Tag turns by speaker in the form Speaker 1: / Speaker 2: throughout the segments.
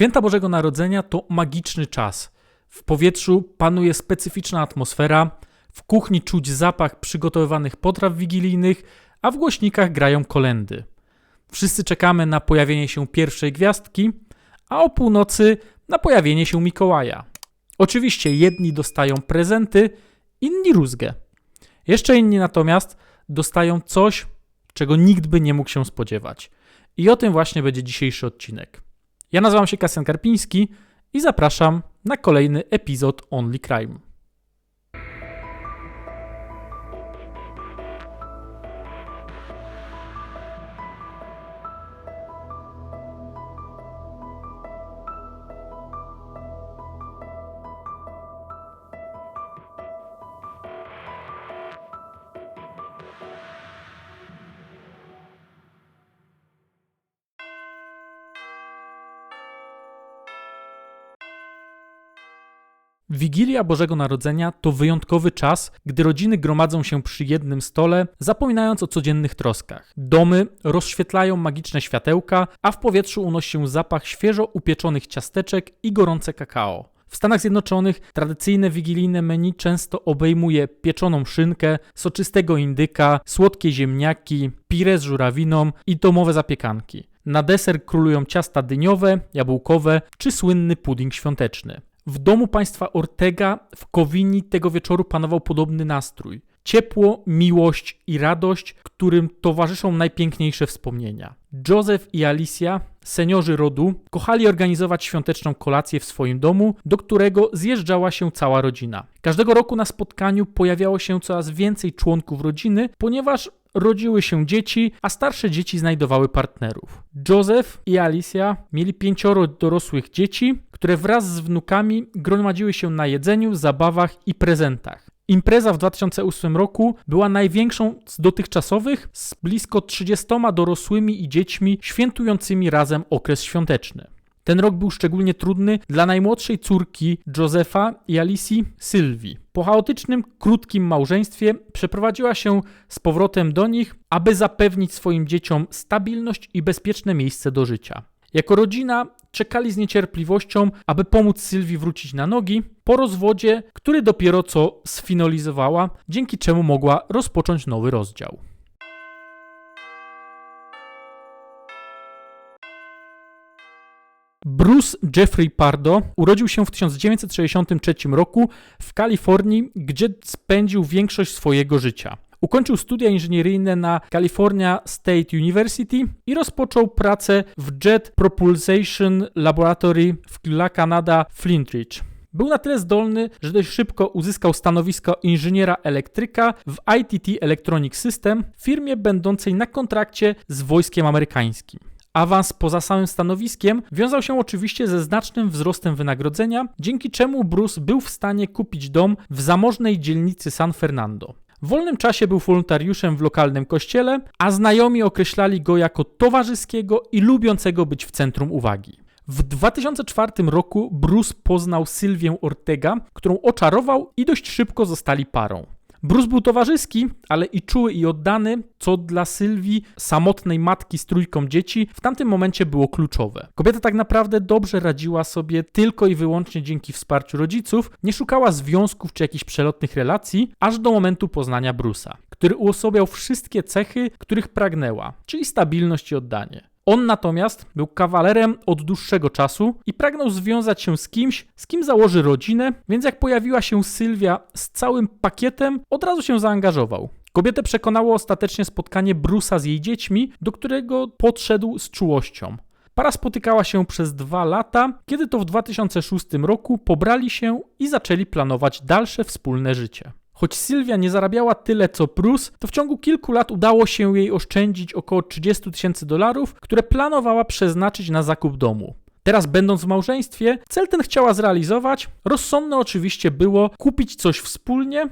Speaker 1: Święta Bożego Narodzenia to magiczny czas. W powietrzu panuje specyficzna atmosfera, w kuchni czuć zapach przygotowywanych potraw wigilijnych, a w głośnikach grają kolendy. Wszyscy czekamy na pojawienie się pierwszej gwiazdki, a o północy na pojawienie się Mikołaja. Oczywiście jedni dostają prezenty, inni rózgę. Jeszcze inni natomiast dostają coś, czego nikt by nie mógł się spodziewać. I o tym właśnie będzie dzisiejszy odcinek. Ja nazywam się Kasjan Karpiński i zapraszam na kolejny epizod Only Crime. Wigilia Bożego Narodzenia to wyjątkowy czas, gdy rodziny gromadzą się przy jednym stole, zapominając o codziennych troskach. Domy rozświetlają magiczne światełka, a w powietrzu unosi się zapach świeżo upieczonych ciasteczek i gorące kakao. W Stanach Zjednoczonych tradycyjne wigilijne menu często obejmuje pieczoną szynkę, soczystego indyka, słodkie ziemniaki, pire z żurawiną i domowe zapiekanki. Na deser królują ciasta dyniowe, jabłkowe czy słynny pudding świąteczny. W domu państwa Ortega w Kowini tego wieczoru panował podobny nastrój. Ciepło, miłość i radość, którym towarzyszą najpiękniejsze wspomnienia. Joseph i Alicia, seniorzy rodu, kochali organizować świąteczną kolację w swoim domu, do którego zjeżdżała się cała rodzina. Każdego roku na spotkaniu pojawiało się coraz więcej członków rodziny, ponieważ rodziły się dzieci, a starsze dzieci znajdowały partnerów. Joseph i Alicia mieli pięcioro dorosłych dzieci, które wraz z wnukami gromadziły się na jedzeniu, zabawach i prezentach. Impreza w 2008 roku była największą z dotychczasowych, z blisko 30 dorosłymi i dziećmi świętującymi razem okres świąteczny. Ten rok był szczególnie trudny dla najmłodszej córki Josefa i Alicji, Sylwii. Po chaotycznym, krótkim małżeństwie przeprowadziła się z powrotem do nich, aby zapewnić swoim dzieciom stabilność i bezpieczne miejsce do życia. Jako rodzina czekali z niecierpliwością, aby pomóc Sylwii wrócić na nogi po rozwodzie, który dopiero co sfinalizowała, dzięki czemu mogła rozpocząć nowy rozdział. Bruce Jeffrey Pardo urodził się w 1963 roku w Kalifornii, gdzie spędził większość swojego życia. Ukończył studia inżynieryjne na California State University i rozpoczął pracę w Jet Propulsion Laboratory w La Canada Flintridge. Był na tyle zdolny, że dość szybko uzyskał stanowisko inżyniera elektryka w ITT Electronic System, firmie będącej na kontrakcie z wojskiem amerykańskim. Awans poza samym stanowiskiem wiązał się oczywiście ze znacznym wzrostem wynagrodzenia, dzięki czemu Bruce był w stanie kupić dom w zamożnej dzielnicy San Fernando. W wolnym czasie był wolontariuszem w lokalnym kościele, a znajomi określali go jako towarzyskiego i lubiącego być w centrum uwagi. W 2004 roku Bruce poznał Sylwię Ortega, którą oczarował i dość szybko zostali parą. Bruce był towarzyski, ale i czuły i oddany, co dla Sylwii, samotnej matki z trójką dzieci, w tamtym momencie było kluczowe. Kobieta tak naprawdę dobrze radziła sobie tylko i wyłącznie dzięki wsparciu rodziców, nie szukała związków czy jakichś przelotnych relacji, aż do momentu poznania Bruce'a, który uosobiał wszystkie cechy, których pragnęła, czyli stabilność i oddanie. On natomiast był kawalerem od dłuższego czasu i pragnął związać się z kimś, z kim założy rodzinę, więc jak pojawiła się Sylwia z całym pakietem, od razu się zaangażował. Kobietę przekonało ostatecznie spotkanie Brusa z jej dziećmi, do którego podszedł z czułością. Para spotykała się przez dwa lata, kiedy to w 2006 roku pobrali się i zaczęli planować dalsze wspólne życie. Choć Sylwia nie zarabiała tyle co Bruce, to w ciągu kilku lat udało się jej oszczędzić około 30 tysięcy dolarów, które planowała przeznaczyć na zakup domu. Teraz, będąc w małżeństwie, cel ten chciała zrealizować. Rozsądne oczywiście było kupić coś wspólnie.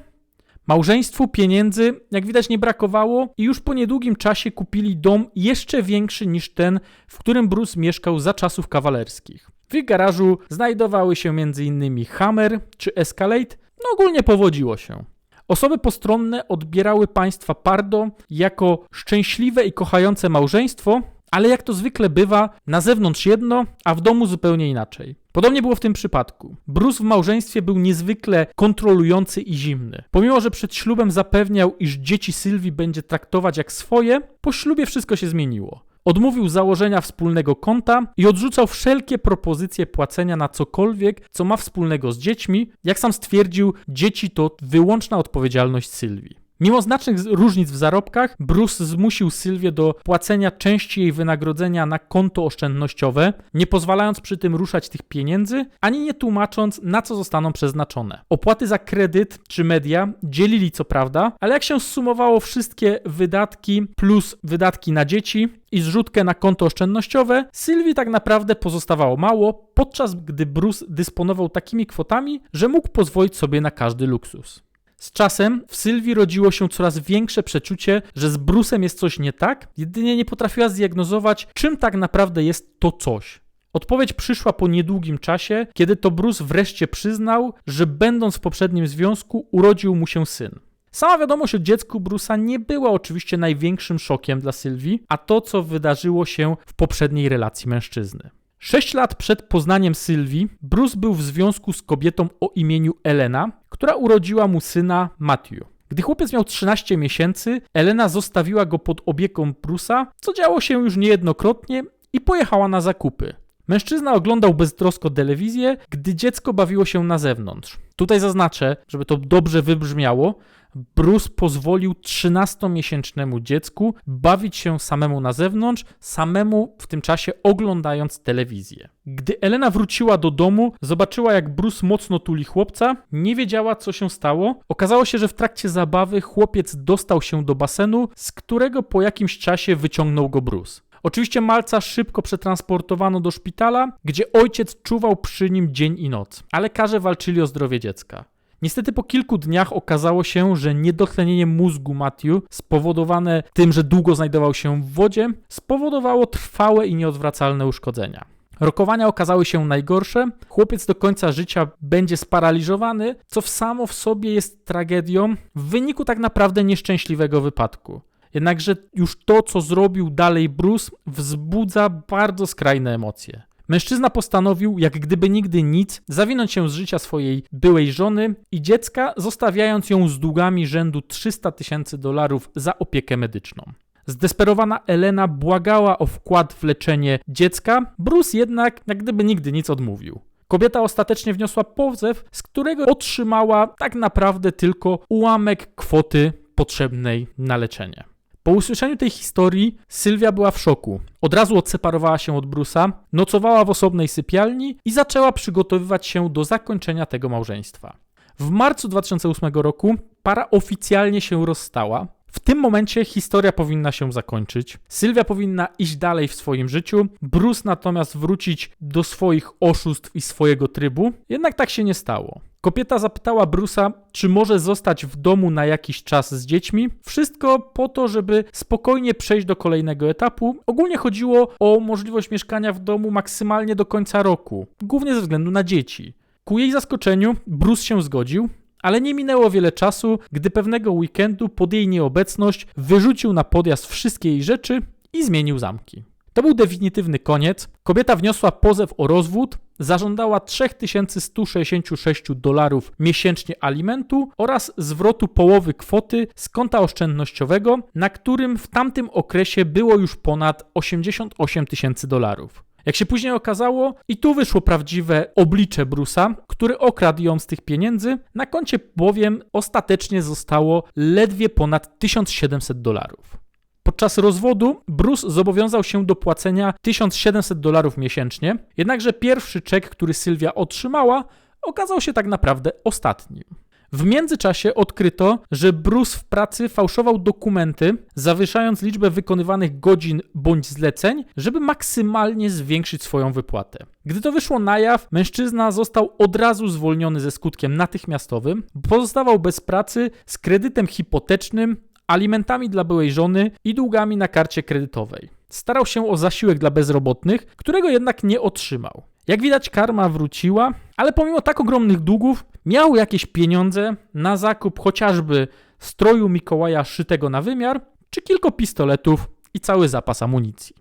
Speaker 1: Małżeństwu pieniędzy, jak widać, nie brakowało i już po niedługim czasie kupili dom jeszcze większy niż ten, w którym Bruce mieszkał za czasów kawalerskich. W ich garażu znajdowały się m.in. Hammer czy Escalade, no ogólnie powodziło się. Osoby postronne odbierały państwa Pardo jako szczęśliwe i kochające małżeństwo, Ale jak to zwykle bywa, na zewnątrz jedno, a w domu zupełnie inaczej. Podobnie było w tym przypadku. Bruce w małżeństwie był niezwykle kontrolujący i zimny. Pomimo, że przed ślubem zapewniał, iż dzieci Sylwii będzie traktować jak swoje, po ślubie wszystko się zmieniło. Odmówił założenia wspólnego konta i odrzucał wszelkie propozycje płacenia na cokolwiek, co ma wspólnego z dziećmi. Jak sam stwierdził, dzieci to wyłączna odpowiedzialność Sylwii. Mimo znacznych różnic w zarobkach, Bruce zmusił Sylwię do płacenia części jej wynagrodzenia na konto oszczędnościowe, nie pozwalając przy tym ruszać tych pieniędzy, ani nie tłumacząc, na co zostaną przeznaczone. Opłaty za kredyt czy media dzielili co prawda, ale jak się zsumowało wszystkie wydatki plus wydatki na dzieci, i zrzutkę na konto oszczędnościowe, Sylwii tak naprawdę pozostawało mało, podczas gdy Bruce dysponował takimi kwotami, że mógł pozwolić sobie na każdy luksus. Z czasem w Sylwii rodziło się coraz większe przeczucie, że z Brusem jest coś nie tak, jedynie nie potrafiła zdiagnozować, czym tak naprawdę jest to coś. Odpowiedź przyszła po niedługim czasie, kiedy to Bruce wreszcie przyznał, że będąc w poprzednim związku urodził mu się syn. Sama wiadomość o dziecku Brusa nie była oczywiście największym szokiem dla Sylwii, a to, co wydarzyło się w poprzedniej relacji mężczyzny. Sześć lat przed poznaniem Sylwii, Bruce był w związku z kobietą o imieniu Elena, która urodziła mu syna Matthew. Gdy chłopiec miał 13 miesięcy, Elena zostawiła go pod opieką Brusa, co działo się już niejednokrotnie i pojechała na zakupy. Mężczyzna oglądał beztrosko telewizję, gdy dziecko bawiło się na zewnątrz. Tutaj zaznaczę, żeby to dobrze wybrzmiało, Bruce pozwolił 13-miesięcznemu dziecku bawić się samemu na zewnątrz, samemu w tym czasie oglądając telewizję. Gdy Elena wróciła do domu, zobaczyła jak Bruce mocno tuli chłopca, nie wiedziała co się stało. Okazało się, że w trakcie zabawy chłopiec dostał się do basenu, z którego po jakimś czasie wyciągnął go Bruce. Oczywiście malca szybko przetransportowano do szpitala, gdzie ojciec czuwał przy nim dzień i noc, a lekarze walczyli o zdrowie dziecka. Niestety po kilku dniach okazało się, że niedotlenienie mózgu Matthew, spowodowane tym, że długo znajdował się w wodzie, spowodowało trwałe i nieodwracalne uszkodzenia. Rokowania okazały się najgorsze. Chłopiec do końca życia będzie sparaliżowany, co w samo w sobie jest tragedią w wyniku tak naprawdę nieszczęśliwego wypadku. Jednakże już to, co zrobił dalej Bruce, wzbudza bardzo skrajne emocje. Mężczyzna postanowił, jak gdyby nigdy nic, zawinąć się z życia swojej byłej żony i dziecka, zostawiając ją z długami rzędu 300 tysięcy dolarów za opiekę medyczną. Zdesperowana Elena błagała o wkład w leczenie dziecka, Bruce jednak jak gdyby nigdy nic odmówił. Kobieta ostatecznie wniosła pozew, z którego otrzymała tak naprawdę tylko ułamek kwoty potrzebnej na leczenie. Po usłyszeniu tej historii Sylwia była w szoku. Od razu odseparowała się od Brusa, nocowała w osobnej sypialni i zaczęła przygotowywać się do zakończenia tego małżeństwa. W marcu 2008 roku para oficjalnie się rozstała. W tym momencie historia powinna się zakończyć. Sylwia powinna iść dalej w swoim życiu, Bruce natomiast wrócić do swoich oszustw i swojego trybu. Jednak tak się nie stało. Kobieta zapytała Brusa, czy może zostać w domu na jakiś czas z dziećmi. Wszystko po to, żeby spokojnie przejść do kolejnego etapu. Ogólnie chodziło o możliwość mieszkania w domu maksymalnie do końca roku, głównie ze względu na dzieci. Ku jej zaskoczeniu, Bruce się zgodził, ale nie minęło wiele czasu, gdy pewnego weekendu pod jej nieobecność wyrzucił na podjazd wszystkie jej rzeczy i zmienił zamki. To był definitywny koniec. Kobieta wniosła pozew o rozwód, zażądała 3166 dolarów miesięcznie alimentu oraz zwrotu połowy kwoty z konta oszczędnościowego, na którym w tamtym okresie było już ponad 88 tysięcy dolarów. Jak się później okazało, i tu wyszło prawdziwe oblicze Brusa, który okradł ją z tych pieniędzy, na koncie bowiem ostatecznie zostało ledwie ponad 1700 dolarów. Podczas rozwodu Bruce zobowiązał się do płacenia 1700 dolarów miesięcznie, jednakże pierwszy czek, który Sylwia otrzymała, okazał się tak naprawdę ostatnim. W międzyczasie odkryto, że Bruce w pracy fałszował dokumenty, zawieszając liczbę wykonywanych godzin bądź zleceń, żeby maksymalnie zwiększyć swoją wypłatę. Gdy to wyszło na jaw, mężczyzna został od razu zwolniony ze skutkiem natychmiastowym, pozostawał bez pracy z kredytem hipotecznym, alimentami dla byłej żony i długami na karcie kredytowej. Starał się o zasiłek dla bezrobotnych, którego jednak nie otrzymał. Jak widać, karma wróciła, ale pomimo tak ogromnych długów, miał jakieś pieniądze na zakup chociażby stroju Mikołaja szytego na wymiar, czy kilku pistoletów i cały zapas amunicji.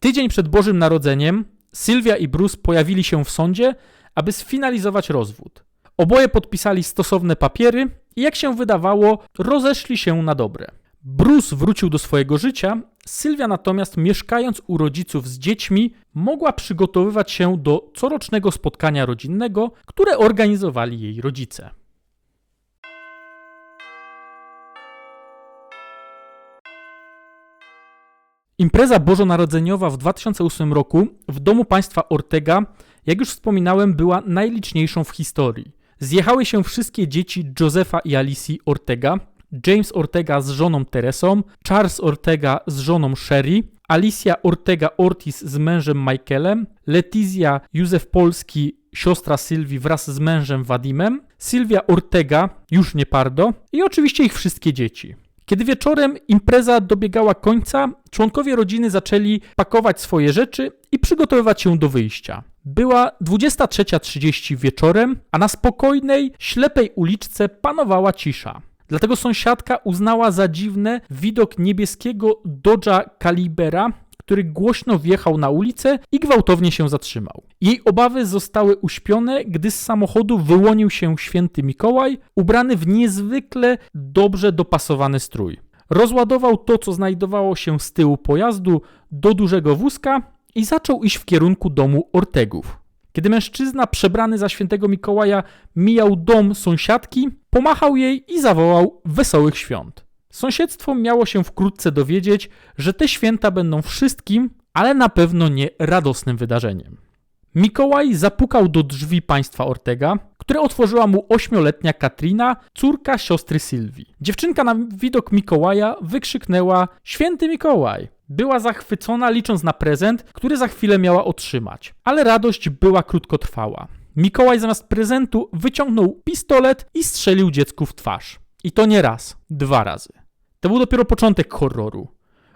Speaker 1: Tydzień przed Bożym Narodzeniem Sylwia i Bruce pojawili się w sądzie, aby sfinalizować rozwód. Oboje podpisali stosowne papiery i jak się wydawało, rozeszli się na dobre. Bruce wrócił do swojego życia, Sylwia natomiast mieszkając u rodziców z dziećmi, mogła przygotowywać się do corocznego spotkania rodzinnego, które organizowali jej rodzice. Impreza bożonarodzeniowa w 2008 roku w domu państwa Ortega, jak już wspominałem, była najliczniejszą w historii. Zjechały się wszystkie dzieci Josefa i Alicji Ortega, James Ortega z żoną Teresą, Charles Ortega z żoną Sherry, Alicia Ortega Ortiz z mężem Michaelem, Letizia Józef Polski, siostra Sylwii wraz z mężem Wadimem, Sylwia Ortega, już nie Pardo i oczywiście ich wszystkie dzieci. Kiedy wieczorem impreza dobiegała końca, członkowie rodziny zaczęli pakować swoje rzeczy i przygotowywać się do wyjścia. Była 23.30 wieczorem, a na spokojnej, ślepej uliczce panowała cisza. Dlatego sąsiadka uznała za dziwne widok niebieskiego Dodge'a Calibera, który głośno wjechał na ulicę i gwałtownie się zatrzymał. Jej obawy zostały uśpione, gdy z samochodu wyłonił się święty Mikołaj, ubrany w niezwykle dobrze dopasowany strój. Rozładował to, co znajdowało się z tyłu pojazdu, do dużego wózka i zaczął iść w kierunku domu Ortegów. Kiedy mężczyzna przebrany za świętego Mikołaja mijał dom sąsiadki, pomachał jej i zawołał wesołych świąt. Sąsiedztwo miało się wkrótce dowiedzieć, że te święta będą wszystkim, ale na pewno nie radosnym wydarzeniem. Mikołaj zapukał do drzwi państwa Ortega, które otworzyła mu ośmioletnia Katrina, córka siostry Sylwii. Dziewczynka na widok Mikołaja wykrzyknęła: Święty Mikołaj! Była zachwycona, licząc na prezent, który za chwilę miała otrzymać. Ale radość była krótkotrwała. Mikołaj zamiast prezentu wyciągnął pistolet i strzelił dziecku w twarz. I to nie raz, dwa razy. To był dopiero początek horroru.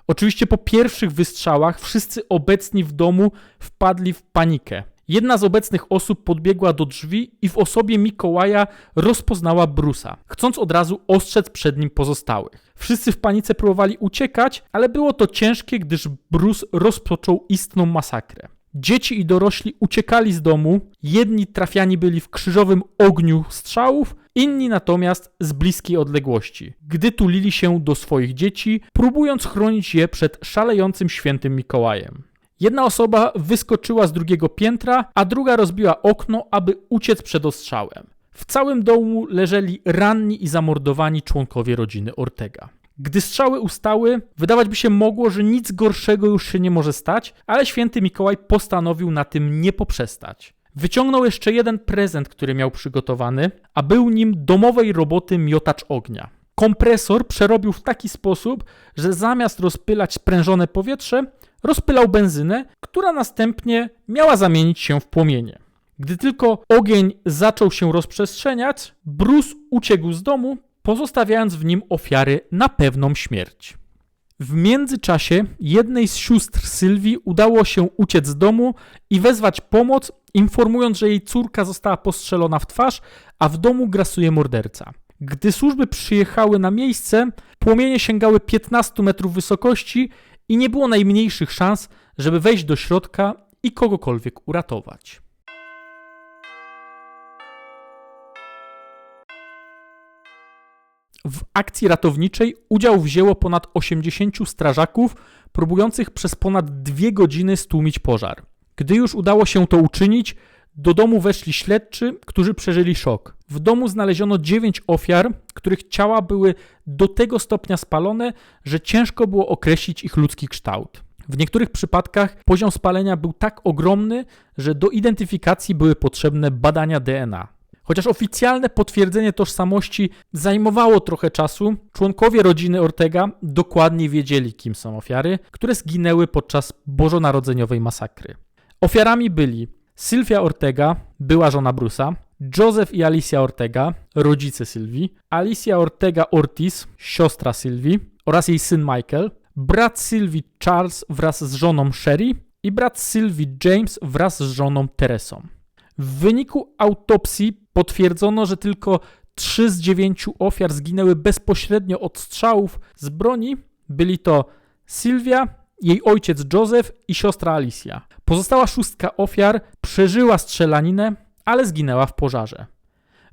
Speaker 1: Oczywiście po pierwszych wystrzałach wszyscy obecni w domu wpadli w panikę. Jedna z obecnych osób podbiegła do drzwi i w osobie Mikołaja rozpoznała Brusa, chcąc od razu ostrzec przed nim pozostałych. Wszyscy w panice próbowali uciekać, ale było to ciężkie, gdyż Bruce rozpoczął istną masakrę. Dzieci i dorośli uciekali z domu, jedni trafiani byli w krzyżowym ogniu strzałów, inni natomiast z bliskiej odległości, gdy tulili się do swoich dzieci, próbując chronić je przed szalejącym świętym Mikołajem. Jedna osoba wyskoczyła z drugiego piętra, a druga rozbiła okno, aby uciec przed ostrzałem. W całym domu leżeli ranni i zamordowani członkowie rodziny Ortega. Gdy strzały ustały, wydawać by się mogło, że nic gorszego już się nie może stać, ale święty Mikołaj postanowił na tym nie poprzestać. Wyciągnął jeszcze jeden prezent, który miał przygotowany, a był nim domowej roboty miotacz ognia. Kompresor przerobił w taki sposób, że zamiast rozpylać sprężone powietrze, rozpylał benzynę, która następnie miała zamienić się w płomienie. Gdy tylko ogień zaczął się rozprzestrzeniać, Bruce uciekł z domu, pozostawiając w nim ofiary na pewną śmierć. W międzyczasie jednej z sióstr Sylwii udało się uciec z domu i wezwać pomoc, informując, że jej córka została postrzelona w twarz, a w domu grasuje morderca. Gdy służby przyjechały na miejsce, płomienie sięgały 15 metrów wysokości i nie było najmniejszych szans, żeby wejść do środka i kogokolwiek uratować. W akcji ratowniczej udział wzięło ponad 80 strażaków, próbujących przez ponad dwie godziny stłumić pożar. Gdy już udało się to uczynić, do domu weszli śledczy, którzy przeżyli szok. W domu znaleziono dziewięć ofiar, których ciała były do tego stopnia spalone, że ciężko było określić ich ludzki kształt. W niektórych przypadkach poziom spalenia był tak ogromny, że do identyfikacji były potrzebne badania DNA. Chociaż oficjalne potwierdzenie tożsamości zajmowało trochę czasu, członkowie rodziny Ortega dokładnie wiedzieli, kim są ofiary, które zginęły podczas bożonarodzeniowej masakry. Ofiarami byli Sylwia Ortega, była żona Brusa, Joseph i Alicia Ortega, rodzice Sylwii, Alicia Ortega Ortiz, siostra Sylwii oraz jej syn Michael, brat Sylwii Charles wraz z żoną Sherry i brat Sylwii James wraz z żoną Teresą. W wyniku autopsji potwierdzono, że tylko 3 z 9 ofiar zginęły bezpośrednio od strzałów z broni. Byli to Sylwia, jej ojciec Joseph i siostra Alicia. Pozostała szóstka ofiar przeżyła strzelaninę, ale zginęła w pożarze.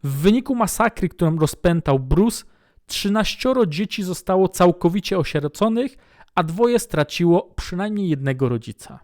Speaker 1: W wyniku masakry, którą rozpętał Bruce, 13 dzieci zostało całkowicie osieroconych, a dwoje straciło przynajmniej jednego rodzica.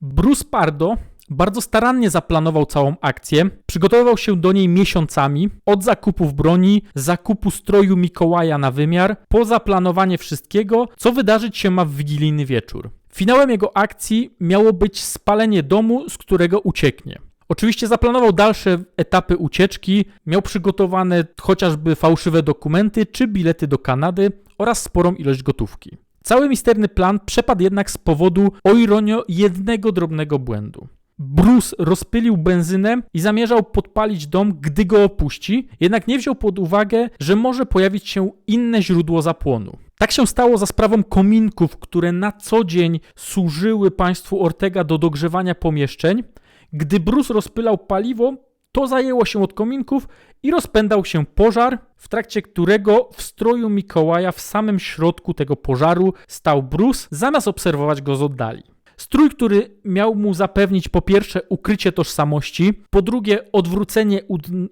Speaker 1: Bruce Pardo bardzo starannie zaplanował całą akcję, przygotowywał się do niej miesiącami, od zakupów broni, zakupu stroju Mikołaja na wymiar, po zaplanowanie wszystkiego, co wydarzyć się ma w wigilijny wieczór. Finałem jego akcji miało być spalenie domu, z którego ucieknie. Oczywiście zaplanował dalsze etapy ucieczki, miał przygotowane chociażby fałszywe dokumenty czy bilety do Kanady oraz sporą ilość gotówki. Cały misterny plan przepadł jednak z powodu, o ironio, jednego drobnego błędu. Bruce rozpylił benzynę i zamierzał podpalić dom, gdy go opuści, jednak nie wziął pod uwagę, że może pojawić się inne źródło zapłonu. Tak się stało za sprawą kominków, które na co dzień służyły państwu Ortega do dogrzewania pomieszczeń. Gdy Bruce rozpylał paliwo, to zajęło się od kominków i rozpędał się pożar, w trakcie którego w stroju Mikołaja w samym środku tego pożaru stał Bruce, zamiast obserwować go z oddali. Strój, który miał mu zapewnić po pierwsze ukrycie tożsamości, po drugie odwrócenie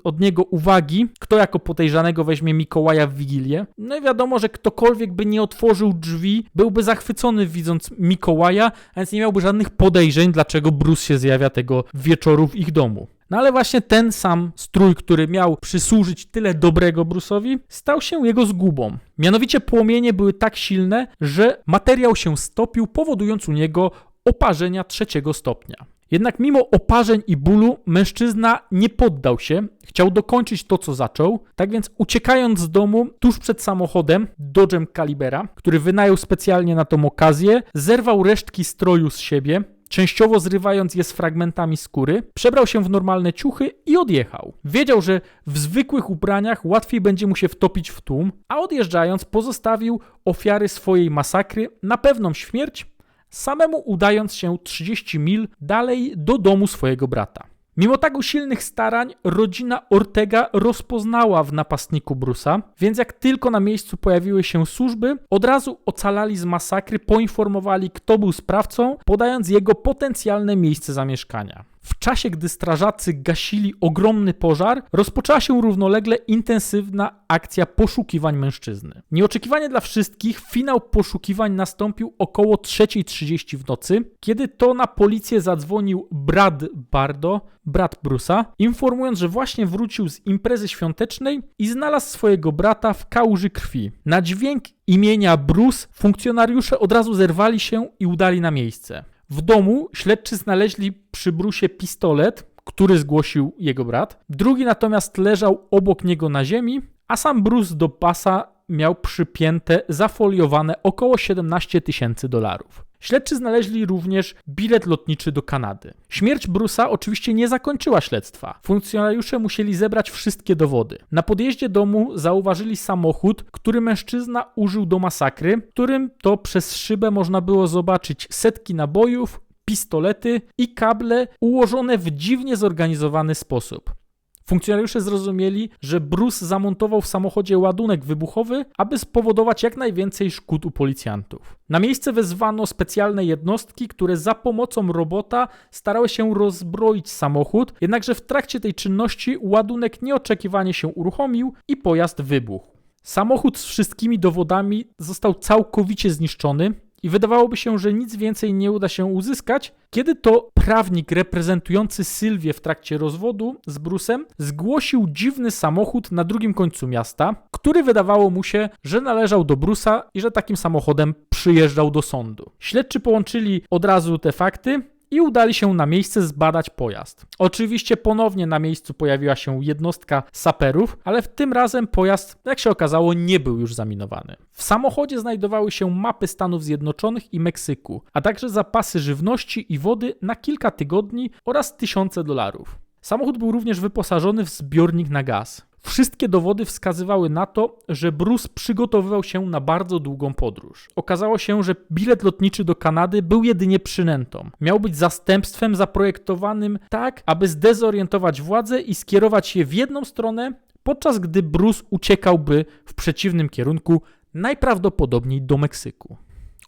Speaker 1: od niego uwagi, kto jako podejrzanego weźmie Mikołaja w Wigilię. No i wiadomo, że ktokolwiek by nie otworzył drzwi, byłby zachwycony widząc Mikołaja, a więc nie miałby żadnych podejrzeń, dlaczego Bruce się zjawia tego wieczoru w ich domu. No ale właśnie ten sam strój, który miał przysłużyć tyle dobrego Bruce'owi, stał się jego zgubą. Mianowicie płomienie były tak silne, że materiał się stopił, powodując u niego oparzenia trzeciego stopnia. Jednak mimo oparzeń i bólu mężczyzna nie poddał się, chciał dokończyć to, co zaczął. Tak więc uciekając z domu tuż przed samochodem Dodge'em Calibera, który wynajął specjalnie na tą okazję, zerwał resztki stroju z siebie, częściowo zrywając je z fragmentami skóry, przebrał się w normalne ciuchy i odjechał. Wiedział, że w zwykłych ubraniach łatwiej będzie mu się wtopić w tłum, a odjeżdżając pozostawił ofiary swojej masakry na pewną śmierć samemu udając się 30 mil dalej do domu swojego brata. Mimo tak usilnych starań, rodzina Ortega rozpoznała w napastniku Brusa, więc jak tylko na miejscu pojawiły się służby, od razu ocalali z masakry, poinformowali, kto był sprawcą, podając jego potencjalne miejsce zamieszkania. W czasie, gdy strażacy gasili ogromny pożar, rozpoczęła się równolegle intensywna akcja poszukiwań mężczyzny. Nieoczekiwanie dla wszystkich, finał poszukiwań nastąpił około 3.30 w nocy, kiedy to na policję zadzwonił Brad Bardo, brat Brusa, informując, że właśnie wrócił z imprezy świątecznej i znalazł swojego brata w kałuży krwi. Na dźwięk imienia Bruce funkcjonariusze od razu zerwali się i udali na miejsce. W domu śledczy znaleźli przy Brusie pistolet, który zgłosił jego brat. Drugi natomiast leżał obok niego na ziemi, a sam Bruce do pasa miał przypięte, zafoliowane około 17 tysięcy dolarów. Śledczy znaleźli również bilet lotniczy do Kanady. Śmierć Brusa oczywiście nie zakończyła śledztwa. Funkcjonariusze musieli zebrać wszystkie dowody. Na podjeździe domu zauważyli samochód, który mężczyzna użył do masakry, którym to przez szybę można było zobaczyć setki nabojów, pistolety i kable ułożone w dziwnie zorganizowany sposób. Funkcjonariusze zrozumieli, że Bruce zamontował w samochodzie ładunek wybuchowy, aby spowodować jak najwięcej szkód u policjantów. Na miejsce wezwano specjalne jednostki, które za pomocą robota starały się rozbroić samochód, jednakże w trakcie tej czynności ładunek nieoczekiwanie się uruchomił i pojazd wybuchł. Samochód z wszystkimi dowodami został całkowicie zniszczony, i wydawałoby się, że nic więcej nie uda się uzyskać, kiedy to prawnik reprezentujący Sylwię w trakcie rozwodu z Brusem zgłosił dziwny samochód na drugim końcu miasta, który wydawało mu się, że należał do Brusa i że takim samochodem przyjeżdżał do sądu. Śledczy połączyli od razu te fakty i udali się na miejsce zbadać pojazd. Oczywiście ponownie na miejscu pojawiła się jednostka saperów, ale w tym razem pojazd, jak się okazało, nie był już zaminowany. W samochodzie znajdowały się mapy Stanów Zjednoczonych i Meksyku, a także zapasy żywności i wody na kilka tygodni oraz tysiące dolarów. Samochód był również wyposażony w zbiornik na gaz. Wszystkie dowody wskazywały na to, że Bruce przygotowywał się na bardzo długą podróż. Okazało się, że bilet lotniczy do Kanady był jedynie przynętą. Miał być zastępstwem zaprojektowanym tak, aby zdezorientować władze i skierować je w jedną stronę, podczas gdy Bruce uciekałby w przeciwnym kierunku, najprawdopodobniej do Meksyku.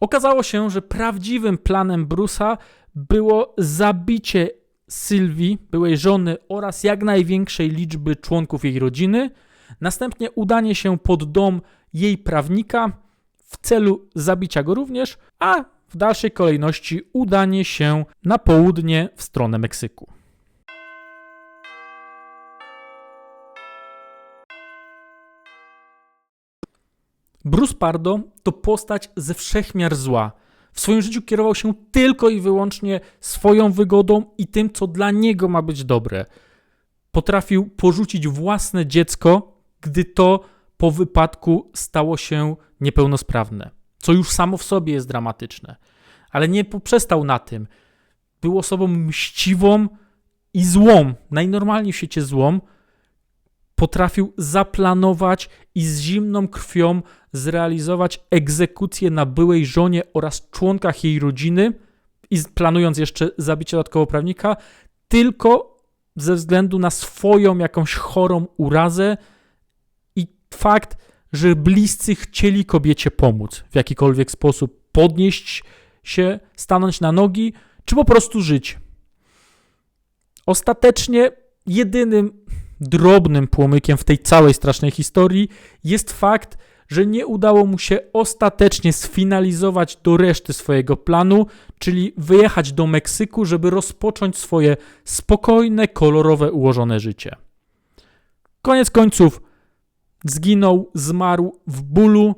Speaker 1: Okazało się, że prawdziwym planem Bruce'a było zabicie Sylwii, byłej żony oraz jak największej liczby członków jej rodziny, następnie udanie się pod dom jej prawnika w celu zabicia go również, a w dalszej kolejności udanie się na południe w stronę Meksyku. Bruce Pardo to postać ze wszechmiar zła. W swoim życiu kierował się tylko i wyłącznie swoją wygodą i tym, co dla niego ma być dobre. Potrafił porzucić własne dziecko, gdy to po wypadku stało się niepełnosprawne, co już samo w sobie jest dramatyczne. Ale nie poprzestał na tym. Był osobą mściwą i złą, najnormalniej w świecie złą, potrafił zaplanować i z zimną krwią zrealizować egzekucję na byłej żonie oraz członkach jej rodziny i planując jeszcze zabicie dodatkowo prawnika, tylko ze względu na swoją jakąś chorą urazę i fakt, że bliscy chcieli kobiecie pomóc w jakikolwiek sposób, podnieść się, stanąć na nogi, czy po prostu żyć. Ostatecznie jedynym drobnym płomykiem w tej całej strasznej historii jest fakt, że nie udało mu się ostatecznie sfinalizować do reszty swojego planu, czyli wyjechać do Meksyku, żeby rozpocząć swoje spokojne, kolorowe, ułożone życie. Koniec końców zginął, zmarł w bólu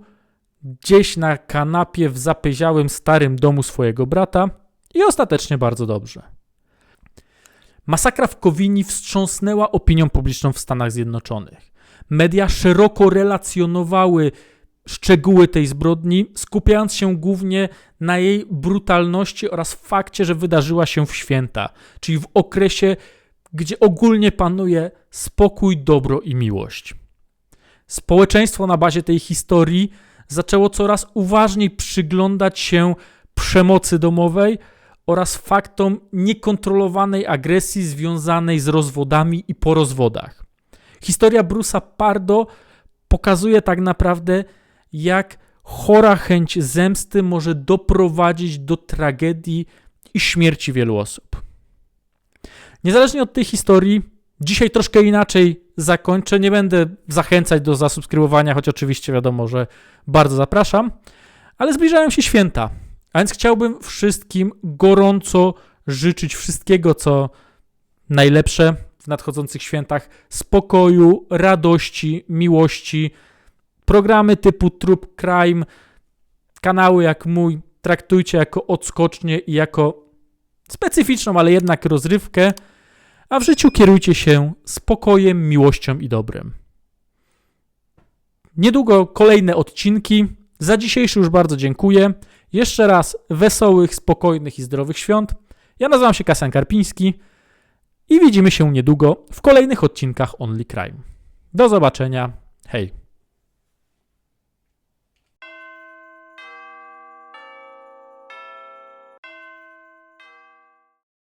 Speaker 1: gdzieś na kanapie w zapyziałym starym domu swojego brata i ostatecznie bardzo dobrze. Masakra w Kowini wstrząsnęła opinią publiczną w Stanach Zjednoczonych. Media szeroko relacjonowały szczegóły tej zbrodni, skupiając się głównie na jej brutalności oraz fakcie, że wydarzyła się w święta, czyli w okresie, gdzie ogólnie panuje spokój, dobro i miłość. Społeczeństwo na bazie tej historii zaczęło coraz uważniej przyglądać się przemocy domowej oraz faktom niekontrolowanej agresji związanej z rozwodami i po rozwodach. Historia Bruce'a Pardo pokazuje tak naprawdę, jak chora chęć zemsty może doprowadzić do tragedii i śmierci wielu osób. Niezależnie od tej historii, dzisiaj troszkę inaczej zakończę. Nie będę zachęcać do zasubskrybowania, choć oczywiście wiadomo, że bardzo zapraszam, ale zbliżają się święta. A więc chciałbym wszystkim gorąco życzyć wszystkiego, co najlepsze w nadchodzących świętach: spokoju, radości, miłości. Programy typu Trup Crime, kanały jak mój traktujcie jako odskocznie i jako specyficzną, ale jednak rozrywkę, a w życiu kierujcie się spokojem, miłością i dobrem. Niedługo kolejne odcinki. Za dzisiejszy już bardzo dziękuję. Jeszcze raz wesołych, spokojnych i zdrowych świąt. Ja nazywam się Kasan Karpiński i widzimy się niedługo w kolejnych odcinkach Only Crime. Do zobaczenia. Hej.